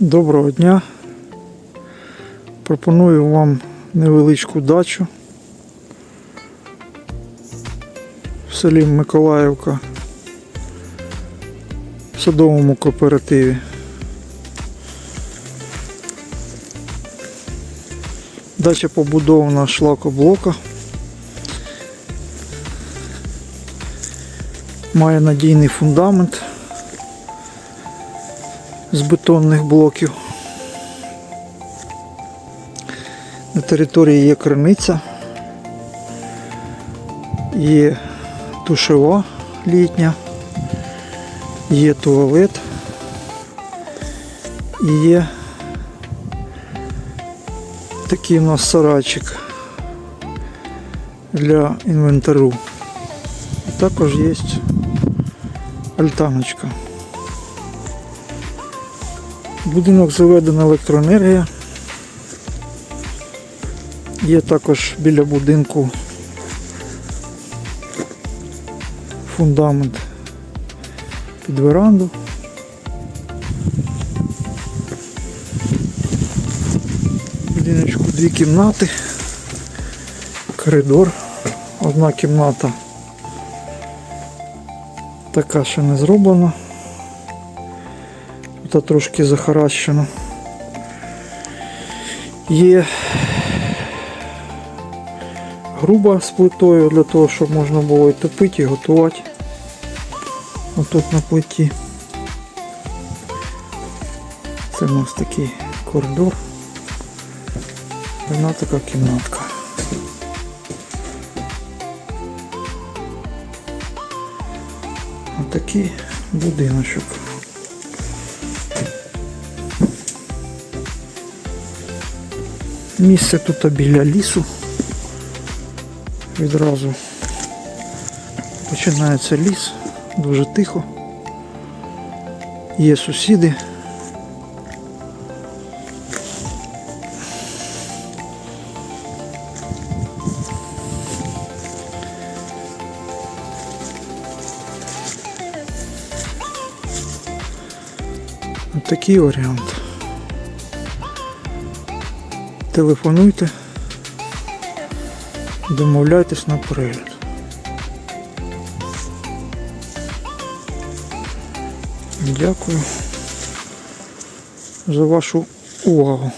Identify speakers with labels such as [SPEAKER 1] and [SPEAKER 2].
[SPEAKER 1] Доброго дня. Пропоную вам невеличку дачу в селі Миколаївка в садовому кооперативі. Дача побудована шлакоблока. Має надійний фундамент з бетонних блоків. На території є криниця, є душева літня, є туалет і є такий у нас сарайчик для інвентарю. Також є альтаночка. Будинок заведена електроенергія. Є також біля будинку фундамент під веранду. Будиночку дві кімнати, коридор, одна кімната така ще не зроблена. Тут трошки захаращено. Є груба з плитою для того, щоб можна було і топити, і готувати. Отут на плиті. Це у нас такий коридор. Одна така кімнатка. Отакий будиночок. Місце тут біля лісу. Відразу починається ліс, дуже тихо. Є сусіди. Такий варіант. Телефонуйте, домовляйтесь на перегляд. Дякую за вашу увагу.